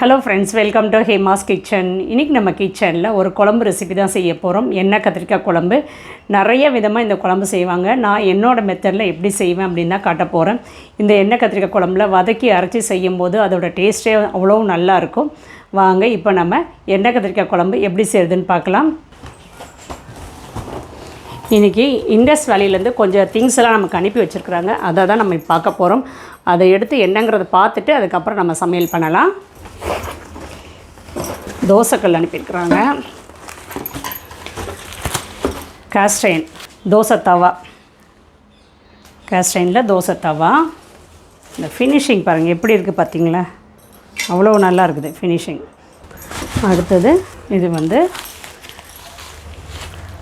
Hello friends welcome to Hema's kitchen இன்றைக்கி நம்ம கிச்சனில் ஒரு குழம்பு ரெசிபி தான் செய்ய போகிறோம் எண்ணெய் கத்திரிக்காய் குழம்பு? நிறைய விதமாக இந்த குழம்பு செய்வாங்க. நான் என்னோடய மெத்தடில் எப்படி செய்வேன் அப்படின்னு தான் காட்ட போகிறேன் இந்த எண்ணெய் கத்திரிக்காய் குழம்புல வதக்கி அரைச்சி செய்யும்போது அதோட டேஸ்ட்டே அவ்வளோ நல்லாயிருக்கும் வாங்க இப்போ நம்ம எண்ணெய் கத்திரிக்காய் குழம்பு எப்படி செய்யுதுன்னு பார்க்கலாம். இன்றைக்கி இண்டஸ் வேலையிலேருந்து கொஞ்சம் திங்ஸ் எல்லாம் நமக்கு அனுப்பி வச்சுருக்குறாங்க. அதை தான் நம்ம பார்க்க போகிறோம் அதை எடுத்து என்னங்கிறத பார்த்துட்டு அதுக்கப்புறம் நம்ம சமையல் பண்ணலாம். தோசைக்கல் அனுப்பியிருக்கிறாங்க. காஸ்டைன் தோசை தவா. காஸ்டைனில் தோசை தவா. இந்த ஃபினிஷிங் பாருங்கள் எப்படி இருக்குது பார்த்தீங்களா? அவ்வளோ நல்லா இருக்குது ஃபினிஷிங் அடுத்தது இது வந்து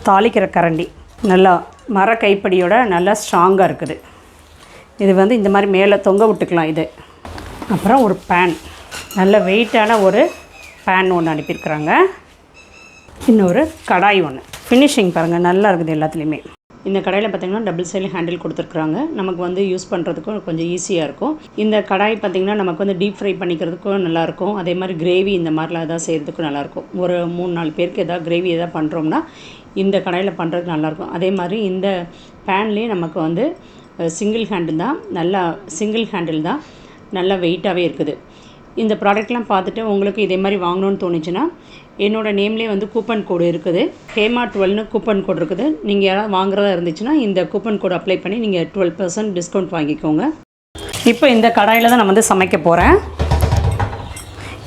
தாளிக்கிற கரண்டி. நல்லா மர கைப்படியோட நல்லா ஸ்ட்ராங்காக இருக்குது. இது வந்து இந்த மாதிரி மேலே தொங்க விட்டுக்கலாம் இது. அப்புறம் ஒரு பேன் நல்ல வெயிட்டான ஒரு பேன் ஒன்று அனுப்பியிருக்கிறாங்க. இன்னொரு கடாய் ஒன்று. ஃபினிஷிங் பாருங்கள் நல்லா இருக்குது எல்லாத்துலேயுமே. இந்த கடாயில் பார்த்திங்கன்னா டபுள் சைடு ஹேண்டில் கொடுத்துருக்குறாங்க. நமக்கு வந்து யூஸ் பண்ணுறதுக்கும் கொஞ்சம் ஈஸியாக இருக்கும். இந்த கடாய் பார்த்திங்கன்னா நமக்கு வந்து டீப் ஃப்ரை பண்ணிக்கிறதுக்கும் நல்லாயிருக்கும் அதே மாதிரி கிரேவி இந்த மாதிரிலாம் எதாவது செய்கிறதுக்கும் நல்லாயிருக்கும் ஒரு மூணு நாலு பேருக்கு எதாவது கிரேவி எதாவது பண்ணுறோம்னா இந்த கடாயில் பண்ணுறதுக்கு நல்லாயிருக்கும் அதே மாதிரி இந்த பேன்லேயே நமக்கு வந்து சிங்கிள் ஹேண்டில் தான். நல்லா சிங்கிள் ஹேண்டில் தான். நல்லா வெயிட்டாகவே இருக்குது. இந்த ப்ராடக்ட்லாம் பார்த்துட்டு உங்களுக்கு இதே மாதிரி வாங்கணும்னு தோணுச்சுன்னா என்னோடய நேம்லேயே வந்து கூப்பன் கோடு இருக்குது. ஹேமா டுவெல்னு கூப்பன் கோடு இருக்குது. நீங்கள் யாராவது வாங்குறதா இருந்துச்சுன்னா இந்த கூப்பன் கோடு அப்ளை பண்ணி நீங்கள் டுவெல் பர்சன்ட் டிஸ்கவுண்ட் வாங்கிக்கோங்க. இப்போ இந்த கடாயில் தான் நான் வந்து சமைக்க போகிறேன்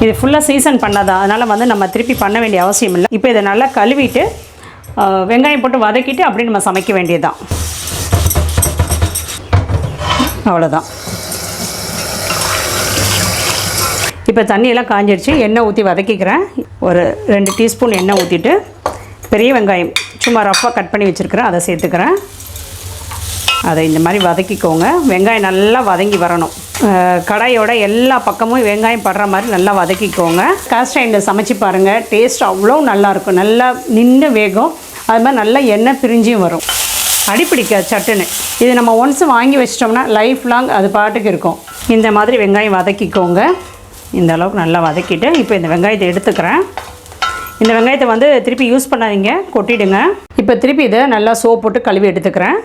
இது ஃபுல்லாக சீசன் பண்ணதா அதனால் வந்து நம்ம திருப்பி பண்ண வேண்டிய அவசியம் இல்லை. இப்போ இதை நல்லா கழுவிட்டு வெங்காயம் போட்டு வதக்கிட்டு அப்படியே நம்ம சமைக்க வேண்டியதுதான். அவ்வளோதான் இப்போ தண்ணியெல்லாம் காஞ்சிடுச்சு எண்ணெய் ஊற்றி வதக்கிக்கிறேன். ஒரு ரெண்டு டீஸ்பூன் எண்ணெய் ஊற்றிட்டு பெரிய வெங்காயம் சும்மா ரஃப்பாக கட் பண்ணி வச்சுருக்கிறேன் அதை சேர்த்துக்கிறேன். அதை இந்த மாதிரி வதக்கிக்கோங்க. வெங்காயம் நல்லா வதங்கி வரணும். கடாயோட எல்லா பக்கமும் வெங்காயம் படுற மாதிரி நல்லா வதக்கிக்கோங்க. காஸ்டைனில் சமைச்சு பாருங்கள் டேஸ்ட் அவ்வளோ நல்லாயிருக்கும் நல்லா நின்று வேகும். அது மாதிரி நல்லா எண்ணெய் பிரிஞ்சியும் வரும். அடிப்பிடிக்க சட்டுன்னு. இது நம்ம ஒன்ஸ் வாங்கி வச்சிட்டோம்னா லைஃப் லாங் அது பாட்டுக்கு இருக்கும். இந்த மாதிரி வெங்காயம் வதக்கிக்கோங்க. இந்த அளவுக்கு நல்லா வதக்கிட்டு இப்போ இந்த வெங்காயத்தை எடுத்துக்கிறேன். இந்த வெங்காயத்தை வந்து திருப்பி யூஸ் பண்ணாதீங்க கொட்டிடுங்க. இப்போ திருப்பி இதை நல்லா சோப் போட்டு கழுவி எடுத்துக்கிறேன்.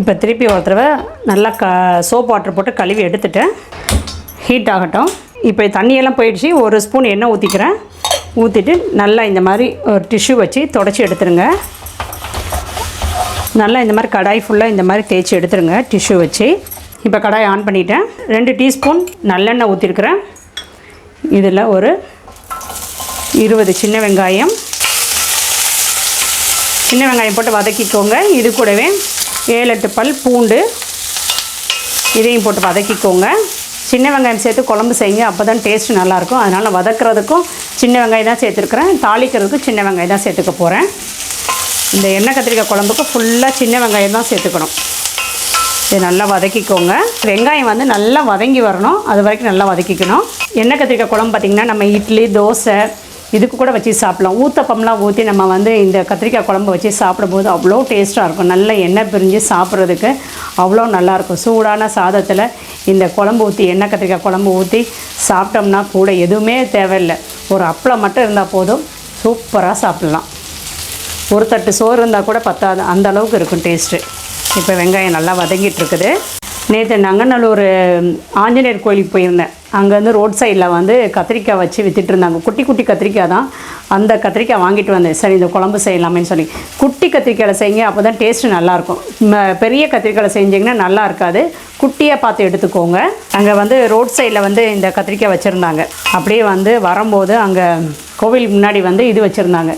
இப்போ திருப்பி ஒரு தடவை நல்லா க சோப் வாட்டர் போட்டு கழுவி எடுத்துட்டேன் ஹீட் ஆகட்டும். இப்போ தண்ணியெல்லாம் போயிடுச்சு ஒரு ஸ்பூன் எண்ணெய் ஊற்றிக்கிறேன் ஊற்றிட்டு நல்லா இந்த மாதிரி ஒரு டிஷ்யூ வச்சு தொடச்சி எடுத்துருங்க. நல்லா இந்த மாதிரி கடாய் ஃபுல்லாக இந்த மாதிரி தேய்ச்சி எடுத்துருங்க டிஷ்யூ வச்சு. இப்போ கடாய் ஆன் பண்ணிட்டேன். ரெண்டு டீஸ்பூன் நல்லெண்ணெய் ஊற்றிருக்கிறேன் இதில் ஒரு இருபது சின்ன வெங்காயம். சின்ன வெங்காயம் போட்டு வதக்கிக்கோங்க. இது கூடவே ஏழு எட்டு பல் பூண்டு. இதையும் போட்டு வதக்கிக்கோங்க. சின்ன வெங்காயம் சேர்த்து குழம்பு செய்யுங்க. அப்போ தான் டேஸ்ட் நல்லாயிருக்கும். அதனால் வதக்கிறதுக்கும் சின்ன வெங்காயம் தான் சேர்த்துருக்குறேன். தாளிக்கிறதுக்கும் சின்ன வெங்காயம் தான் சேர்த்துக்க போகிறேன் இந்த எண்ணெய் கத்திரிக்காய் குழம்புக்கு ஃபுல்லாக சின்ன வெங்காயம் தான் சேர்த்துக்கணும். இதை நல்லா வதக்கிக்கோங்க. வெங்காயம் வந்து நல்லா வதங்கி வரணும். அது வரைக்கும் நல்லா வதக்கிக்கணும். எண்ணெய் கத்திரிக்காய் குழம்பு பார்த்திங்கன்னா நம்ம இட்லி தோசை இதுக்கு கூட வச்சு சாப்பிடலாம். ஊத்தப்பம்லாம் ஊற்றி நம்ம வந்து இந்த கத்திரிக்காய் குழம்பு வச்சு சாப்பிடும்போது அவ்வளோ டேஸ்ட்டாக இருக்கும். நல்ல எண்ணெய் பிரிஞ்சு சாப்பிட்றதுக்கு அவ்வளோ நல்லாயிருக்கும் சூடான சாதத்தில் இந்த குழம்பு ஊற்றி எண்ணெய் கத்திரிக்காய் குழம்பு ஊற்றி சாப்பிட்டோம்னா கூட எதுவுமே தேவையில்லை. ஒரு அப்பளம் மட்டும் இருந்தால் போதும். சூப்பராக சாப்பிட்லாம். ஒரு தட்டு சோறு இருந்தால் கூட பத்தாது. அந்த அளவுக்கு இருக்கும் டேஸ்ட்டு. இப்போ வெங்காயம் நல்லா வதங்கிட்டு இருக்குது நேற்று நங்கநல்லூர் ஆஞ்சநேயர் கோயிலுக்கு போயிருந்தேன். அங்கே வந்து ரோட் சைடில் வந்து கத்திரிக்காய் வச்சு வித்துட்டு இருந்தாங்க குட்டி குட்டி கத்திரிக்காய் தான். அந்த கத்திரிக்காய் வாங்கிட்டு வந்தேன். சரி இந்த குழம்பு செய்யலாமேன்னு சொல்லி. குட்டி கத்திரிக்காயில் செய்யுங்க அப்போ தான் டேஸ்ட்டு நல்லாயிருக்கும். பெரிய கத்திரிக்காயில் செஞ்சிங்கன்னா நல்லா இருக்காது. குட்டியாக பார்த்து எடுத்துக்கோங்க. அங்கே வந்து ரோட் சைடில் வந்து இந்த கத்திரிக்காய் வச்சுருந்தாங்க. அப்படியே வந்து வரும்போது அங்கே கோவிலுக்கு முன்னாடி வந்து இது வச்சுருந்தாங்க.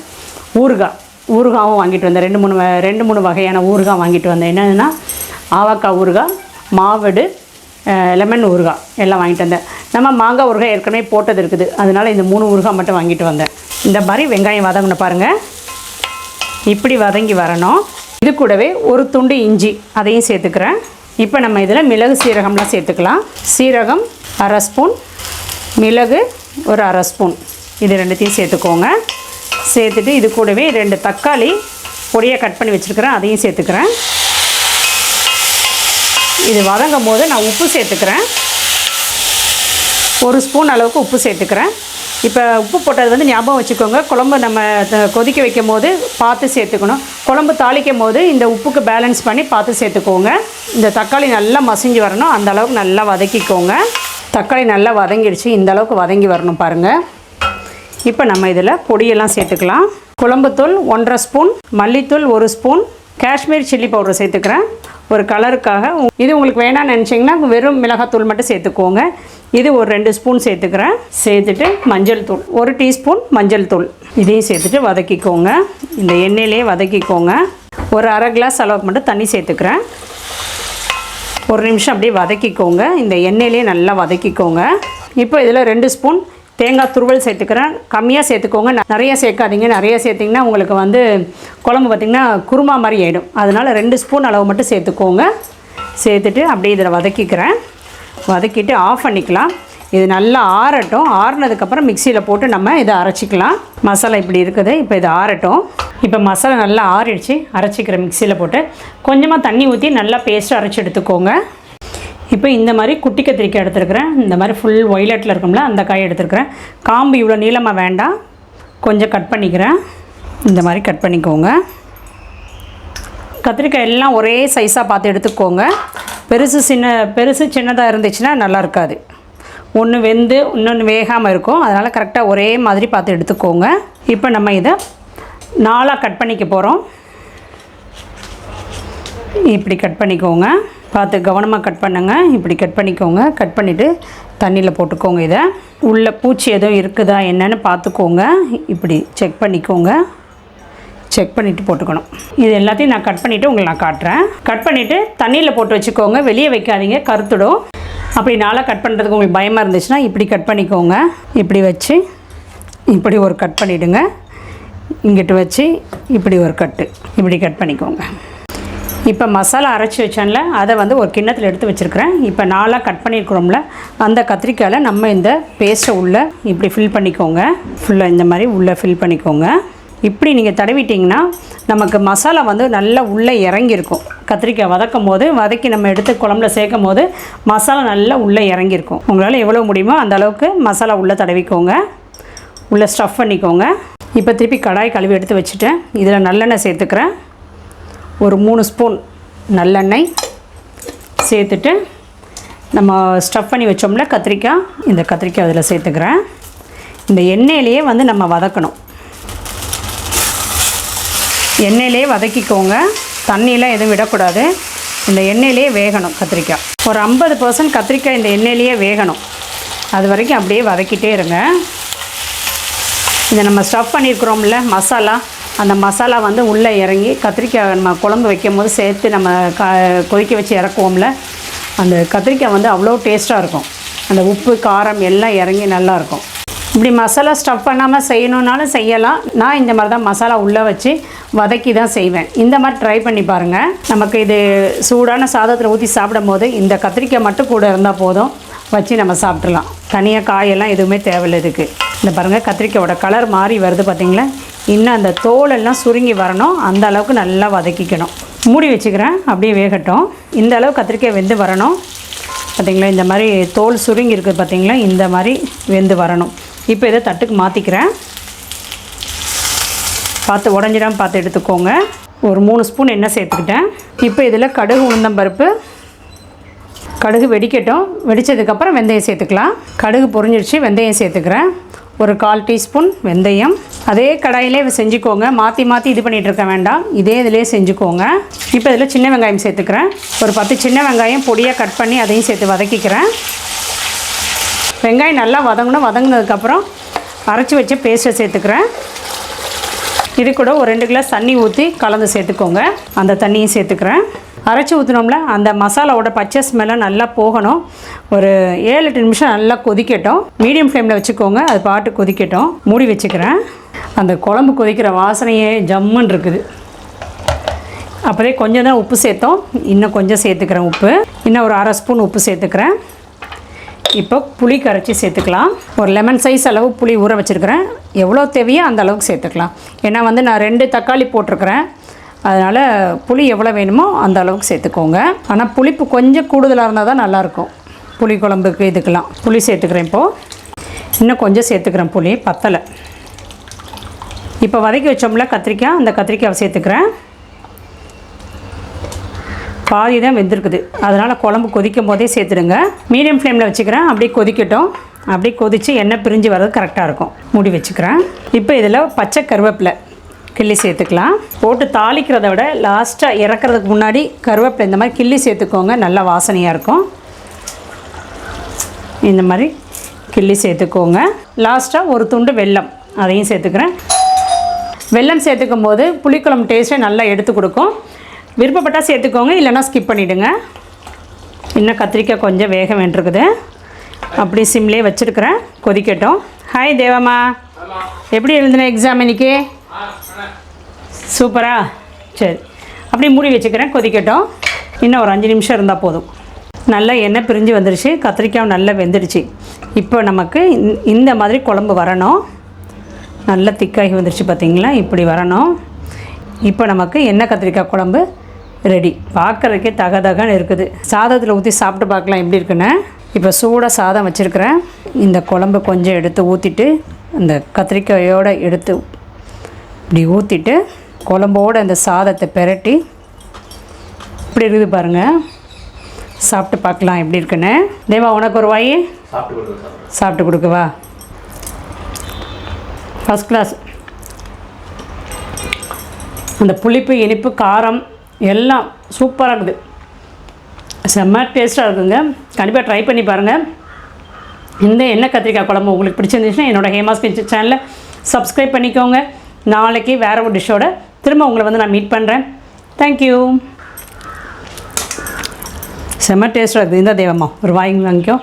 ஊறுகாய். ஊறுகாவும் வாங்கிட்டு வந்தேன். ரெண்டு மூணு ரெண்டு மூணு வகையான ஊறுகாய் வாங்கிட்டு வந்தேன். என்னென்னா ஆவாக்காய் ஊறுகாய் மாவடு லெமன் ஊறுகாய் எல்லாம் வாங்கிட்டு வந்தேன். நம்ம மாங்காய் ஊறுகாய் ஏற்கனவே போட்டது இருக்குது. அதனால் இந்த மூணு ஊறுகாய் மட்டும் வாங்கிட்டு வந்தேன். இந்த மாதிரி வெங்காயம் வதங்கணும் பாருங்கள் இப்படி வதங்கி வரணும். இது கூடவே ஒரு துண்டு இஞ்சி அதையும் சேர்த்துக்கிறேன். இப்போ நம்ம இதில் மிளகு சீரகம்லாம் சேர்த்துக்கலாம். சீரகம் அரை ஸ்பூன் மிளகு ஒரு அரை ஸ்பூன். இது ரெண்டுத்தையும் சேர்த்துக்கோங்க. சேர்த்துட்டு இது கூடவே ரெண்டு தக்காளி பொடியாக கட் பண்ணி வச்சுருக்கிறேன். அதையும் சேர்த்துக்கிறேன். இது வதங்கும் போது நான் உப்பு சேர்த்துக்கிறேன். ஒரு ஸ்பூன் அளவுக்கு உப்பு சேர்த்துக்கிறேன். இப்போ உப்பு போட்டது வந்து ஞாபகம் வச்சுக்கோங்க. குழம்பு நம்ம கொதிக்க வைக்கும் போது பார்த்து சேர்த்துக்கணும். குழம்பு தாளிக்கும் போது இந்த உப்புக்கு பேலன்ஸ் பண்ணி பார்த்து சேர்த்துக்கோங்க. இந்த தக்காளி நல்லா மசிஞ்சு வரணும். அந்த அளவுக்கு நல்லா வதக்கிக்கோங்க. தக்காளி நல்லா வதங்கிடுச்சு. இந்த அளவுக்கு வதங்கி வரணும் பாருங்கள் இப்போ நம்ம இதில் பொடியெல்லாம் சேர்த்துக்கலாம். குழம்புத்தூள் ஒன்றரை ஸ்பூன் மல்லித்தூள் ஒரு ஸ்பூன் காஷ்மீர் சில்லி பவுடர் சேர்த்துக்கிறேன். ஒரு கலருக்காக இது உங்களுக்கு வேணாம்னு நினச்சிங்கன்னா வெறும் மிளகாத்தூள் மட்டும் சேர்த்துக்கோங்க. இது ஒரு ரெண்டு ஸ்பூன் சேர்த்துக்கிறேன். சேர்த்துட்டு மஞ்சள் தூள் ஒரு டீஸ்பூன் மஞ்சள் தூள். இதையும் சேர்த்துட்டு வதக்கிக்கோங்க. இந்த எண்ணெயிலே வதக்கிக்கோங்க. ஒரு அரை கிளாஸ் அளவுக்கு மட்டும் தண்ணி சேர்த்துக்கிறேன். ஒரு நிமிஷம் அப்படியே வதக்கிக்கோங்க. இந்த எண்ணெயிலே நல்லா வதக்கிக்கோங்க. இப்போ இதில் ரெண்டு ஸ்பூன் தேங்காய் துருவல் சேர்த்துக்கிறேன். கம்மியாக சேர்த்துக்கோங்க. நிறைய சேர்க்காதீங்க. நிறைய சேர்த்திங்கன்னா உங்களுக்கு வந்து குழம்பு பார்த்திங்கன்னா குருமா மாதிரி ஆகிடும் அதனால் ரெண்டு ஸ்பூன் அளவு மட்டும் சேர்த்துக்கோங்க. சேர்த்துட்டு அப்படியே இதில் வதக்கிக்கிறேன். வதக்கிட்டு ஆஃப் பண்ணிக்கலாம். இது நல்லா ஆறட்டும். ஆறுனதுக்கப்புறம் மிக்சியில் போட்டு நம்ம இதை அரைச்சிக்கலாம். மசாலா இப்படி இருக்குது. இப்போ இது ஆறட்டும். இப்போ மசாலா நல்லா ஆறிடுச்சு. அரைச்சிக்கிறேன் மிக்சியில் போட்டு கொஞ்சமாக தண்ணி ஊற்றி நல்லா பேஸ்ட்டு அரைச்சி எடுத்துக்கோங்க. இப்போ இந்த மாதிரி குட்டி கத்திரிக்காய் எடுத்துருக்கிறேன். இந்த மாதிரி ஃபுல் ஒய்லட்டில் இருக்கும்ல அந்த காய் எடுத்துருக்கிறேன். காம்பு இவ்வளோ நீளமாக வேண்டாம். கொஞ்சம் கட் பண்ணிக்கிறேன். இந்த மாதிரி கட் பண்ணிக்கோங்க. கத்திரிக்காய் எல்லாம் ஒரே சைஸாக பார்த்து எடுத்துக்கோங்க. பெருசு சின்ன பெருசு சின்னதாக இருந்துச்சுன்னா நல்லா இருக்காது. ஒன்று வெந்து இன்னொன்று வேகாமல் இருக்கும். அதனால் கரெக்டாக ஒரே மாதிரி பார்த்து எடுத்துக்கோங்க. இப்போ நம்ம இதை நாலாக கட் பண்ணிக்க போகிறோம் இப்படி கட் பண்ணிக்கோங்க. பார்த்து கவனமாக கட் பண்ணுங்க. இப்படி கட் பண்ணிக்கோங்க. கட் பண்ணிவிட்டு தண்ணியில் போட்டுக்கோங்க இதை. உள்ளே பூச்சி எதுவும் இருக்குதா என்னென்னு பார்த்துக்கோங்க. இப்படி செக் பண்ணிக்கோங்க. செக் பண்ணிவிட்டு போட்டுக்கணும். இது எல்லாத்தையும் நான் கட் பண்ணிவிட்டு உங்களுக்கு நான் காட்டுறேன். கட் பண்ணிவிட்டு தண்ணியில் போட்டு வச்சுக்கோங்க. வெளியே வைக்காதீங்க. கருத்துடும். அப்படி நாளாக கட் பண்ணுறதுக்கு உங்களுக்கு பயமாக இருந்துச்சுன்னா இப்படி கட் பண்ணிக்கோங்க. இப்படி வச்சு இப்படி ஒரு கட் பண்ணிவிடுங்க இங்கிட்டு வச்சு இப்படி ஒரு கட்டு இப்படி கட் பண்ணிக்கோங்க. இப்போ மசாலா அரைச்சி வச்சேன்ல அதை வந்து ஒரு கிண்ணத்தில் எடுத்து வச்சுருக்கிறேன். இப்போ நாளாக கட் பண்ணியிருக்கிறோம்ல அந்த கத்திரிக்காயில் நம்ம இந்த பேஸ்ட்டை உள்ளே இப்படி ஃபில் பண்ணிக்கோங்க. ஃபுல்லாக இந்த மாதிரி உள்ளே ஃபில் பண்ணிக்கோங்க. இப்படி நீங்கள் தடவிட்டிங்கன்னா நமக்கு மசாலா வந்து நல்லா உள்ளே இறங்கியிருக்கும். கத்திரிக்காய் வதக்கும் போது வதக்கி நம்ம எடுத்து குழம்புல சேர்க்கும் போது மசாலா நல்லா உள்ளே இறங்கியிருக்கும். உங்களால் எவ்வளோ முடியுமோ அந்த அளவுக்கு மசாலா உள்ளே தடவிக்கோங்க. உள்ளே ஸ்டஃப் பண்ணிக்கோங்க. இப்போ திருப்பி கடாய் கழுவி எடுத்து வச்சுட்டேன். இதில் நல்லெண்ணெய் சேர்த்துக்கிறேன். ஒரு மூணு ஸ்பூன் நல்லெண்ணெய் சேர்த்துட்டு நம்ம ஸ்டஃப் பண்ணி வச்சோம்ல கத்திரிக்காய் இந்த கத்திரிக்காய் அதில் சேர்த்துக்கிறேன். இந்த எண்ணெயிலேயே வந்து நம்ம வதக்கணும். எண்ணெயிலே வதக்கிக்கோங்க. தண்ணியெலாம் எதுவும் விடக்கூடாது. இந்த எண்ணெயிலே வேகணும் கத்திரிக்காய். ஒரு ஐம்பது பர்சன்ட் கத்திரிக்காய் இந்த எண்ணெயிலேயே வேகணும். அது வரைக்கும் அப்படியே வதக்கிட்டே இருங்க. இதை நம்ம ஸ்டஃப் பண்ணியிருக்கிறோம்ல மசாலா. அந்த மசாலா வந்து உள்ளே இறங்கி கத்திரிக்காய் நம்ம குழம்பு வைக்கும் போது சேர்த்து நம்ம க கொதிக்க வச்சு இறக்குவோம்ல அந்த கத்திரிக்காய் வந்து அவ்வளோ டேஸ்ட்டாக இருக்கும். அந்த உப்பு காரம் எல்லாம் இறங்கி நல்லாயிருக்கும் இப்படி மசாலா ஸ்டஃப் பண்ணாமல் செய்யணுன்னாலும் செய்யலாம். நான் இந்த மாதிரி தான் மசாலா உள்ளே வச்சு வதக்கி தான் செய்வேன். இந்த மாதிரி ட்ரை பண்ணி பாருங்கள் நமக்கு இது சூடான சாதத்தில் ஊற்றி சாப்பிடும் போது இந்த கத்திரிக்காய் மட்டும் கூட இருந்தால் போதும். வச்சு நம்ம சாப்பிட்றலாம் தனியாக காயெல்லாம் எதுவுமே தேவையில்லை இதுக்கு. இந்த பாருங்கள் கத்திரிக்காயோட கலர் மாறி வருது பார்த்திங்களா இன்னும் அந்த தோலெல்லாம் சுருங்கி வரணும். அந்த அளவுக்கு நல்லா வதக்கிக்கணும். மூடி வச்சுக்கிறேன். அப்படியே வேகட்டும். இந்த அளவு கத்திரிக்காய் வெந்து வரணும். பார்த்திங்களா இந்த மாதிரி தோல் சுருங்கி இருக்குது பார்த்திங்களா இந்த மாதிரி வெந்து வரணும். இப்போ இதை தட்டுக்கு மாற்றிக்கிறேன் பார்த்து உடஞ்சிடாம பார்த்து எடுத்துக்கோங்க. ஒரு மூணு ஸ்பூன் எண்ணெய் சேர்த்துக்கிட்டேன். இப்போ இதில் கடுகு உளுந்தம்பருப்பு கடுகு வெடிக்கட்டும். வெடித்ததுக்கப்புறம் வெந்தயம் சேர்த்துக்கலாம். கடுகு பொரிஞ்சிருச்சு வெந்தயம் சேர்த்துக்கிறேன். ஒரு கால் டீஸ்பூன் வெந்தயம். அதே கடாயிலே செஞ்சுக்கோங்க. மாற்றி மாற்றி இது பண்ணிகிட்டு இருக்க வேண்டாம். இதே இதிலே செஞ்சுக்கோங்க. இப்போ இதில் சின்ன வெங்காயம் சேர்த்துக்கிறேன். ஒரு பத்து சின்ன வெங்காயம் பொடியாக கட் பண்ணி அதையும் சேர்த்து வதக்கிக்கிறேன். வெங்காயம் நல்லா வதங்கணும். வதங்கினதுக்கப்புறம் அரைச்சி வச்ச பேஸ்ட்டை சேர்த்துக்கிறேன். இது கூட ஒரு ரெண்டு கிளாஸ் தண்ணி ஊற்றி கலந்து சேர்த்துக்கோங்க. அந்த தண்ணியும் சேர்த்துக்கிறேன். அரைச்சி ஊற்றினோம்ல அந்த மசாலாவோட பச்சை ஸ்மெல்லாம் நல்லா போகணும். ஒரு ஏழு எட்டு நிமிஷம் நல்லா கொதிக்கட்டும். மீடியம் ஃப்ளேமில் வச்சுக்கோங்க. அது பாட்டு கொதிக்கட்டும். மூடி வச்சுக்கிறேன். அந்த குழம்பு கொதிக்கிற வாசனையே ஜம்முன்னு இருக்குது. அப்படியே கொஞ்சம் தான் உப்பு சேர்த்தோம். இன்னும் கொஞ்சம் சேர்த்துக்கிறேன் உப்பு. இன்னும் ஒரு அரை ஸ்பூன் உப்பு சேர்த்துக்கிறேன். இப்போ புளி கரைச்சி சேர்த்துக்கலாம். ஒரு லெமன் சைஸ் அளவு புளி ஊற வச்சுருக்கிறேன். எவ்வளோ தேவையோ அந்த அளவுக்கு சேர்த்துக்கலாம். ஏன்னா வந்து நான் ரெண்டு தக்காளி போட்டிருக்கிறேன். அதனால் புளி எவ்வளோ வேணுமோ அந்த அளவுக்கு சேர்த்துக்கோங்க. ஆனால் புளிப்பு கொஞ்சம் கூடுதலாக இருந்தால் தான் நல்லாயிருக்கும். புளி குழம்புக்கு இதுக்கெல்லாம். புளி சேர்த்துக்கிறேன் இப்போது இன்னும் கொஞ்சம் சேர்த்துக்கிறேன் புளி. பத்தலை. இப்போ வதக்கி வச்சோம்ல கத்திரிக்காய் அந்த கத்திரிக்காவை சேர்த்துக்கிறேன். பாதி தான் வெந்திருக்குது. அதனால் குழம்பு கொதிக்கும் போதே சேர்த்துடுங்க. மீடியம் ஃப்ளேமில் வச்சுக்கிறேன். அப்படியே கொதிக்கட்டும். அப்படியே கொதித்து எண்ணெய் பிரிஞ்சு வர்றது கரெக்டாக இருக்கும். மூடி வச்சுக்கிறேன். இப்போ இதில் பச்சை கருவேப்பிலை கிள்ளி சேர்த்துக்கலாம். போட்டு தாளிக்கிறத விட லாஸ்ட்டாக இறக்குறதுக்கு முன்னாடி கருவேப்பிலை இந்த மாதிரி கிள்ளி சேர்த்துக்கோங்க. நல்ல வாசனையாக இருக்கும். இந்த மாதிரி கிள்ளி சேர்த்துக்கோங்க. லாஸ்ட்டாக ஒரு துண்டு வெல்லம் அதையும் சேர்த்துக்கிறேன். வெல்லம் சேர்த்துக்கும் போது புளிக்குழம்பு டேஸ்ட்டை நல்லா எடுத்து கொடுக்கும். விருப்பப்பட்டால் சேர்த்துக்கோங்க இல்லைன்னா ஸ்கிப் பண்ணிவிடுங்க இன்னும் கத்திரிக்காய் கொஞ்சம் வேக வேண்டியிருக்குது. அப்படி சிம்லேயே வச்சுருக்கிறேன் கொதிக்கட்டும். ஹாய் தேவம்மா. எப்படி எழுதுன எக்ஸாம் இன்னைக்கு? சூப்பரா? சரி. அப்படியே மூடி வச்சுக்கிறேன் கொதிக்கட்டும். இன்னும் ஒரு அஞ்சு நிமிஷம் இருந்தால் போதும். நல்லா எண்ணெய் பிரிஞ்சு வந்துருச்சு கத்திரிக்காய் நல்லா வெந்துடுச்சு. இப்போ நமக்கு இந்த மாதிரி குழம்பு வரணும். நல்லா திக்காகி வந்துருச்சு பார்த்தீங்களா? இப்படி வரணும். இப்போ நமக்கு எண்ணெய் கத்திரிக்காய் குழம்பு ரெடி பார்க்குறதுக்கே தக தகன்னு இருக்குது. சாதத்தில் ஊற்றி சாப்பிட்டு பார்க்கலாம் எப்படி இருக்குன்னு. இப்போ சூடாக சாதம் வச்சுருக்கிறேன். இந்த குழம்பு கொஞ்சம் எடுத்து ஊற்றிட்டு இந்த கத்திரிக்காயோடு எடுத்து இப்படி ஊற்றிட்டு குழம்போட அந்த சாதத்தை பெரட்டி இப்படி இருக்குது பாருங்கள் சாப்பிட்டு பார்க்கலாம் எப்படி இருக்குன்னு. தேவா உனக்கு ஒரு வாய்? சாப்பிட்டு கொடுக்கவா? ஃபஸ்ட் கிளாஸ் அந்த புளிப்பு இனிப்பு காரம் எல்லாம் சூப்பராக இருக்குது. செம்ம டேஸ்ட்டாக இருக்குங்க. கண்டிப்பாக ட்ரை பண்ணி பாருங்கள் இந்த எண்ணெய் கத்திரிக்காய் குழம்பு உங்களுக்கு பிடிச்சிருந்துச்சுன்னா என்னோட ஹேமாஸ் கிச்சன் சேனலில் சப்ஸ்கிரைப் பண்ணிக்கோங்க. நாளைக்கு வேறு ஒரு டிஷ்ஷோட திரும்ப உங்களை வந்து நான் மீட் பண்ணுறேன் தேங்க்யூ செம்ம டேஸ்ட்டாக இருக்குது. இந்த தேவம்மா ஒரு வாங்கி வாங்கிக்கோ.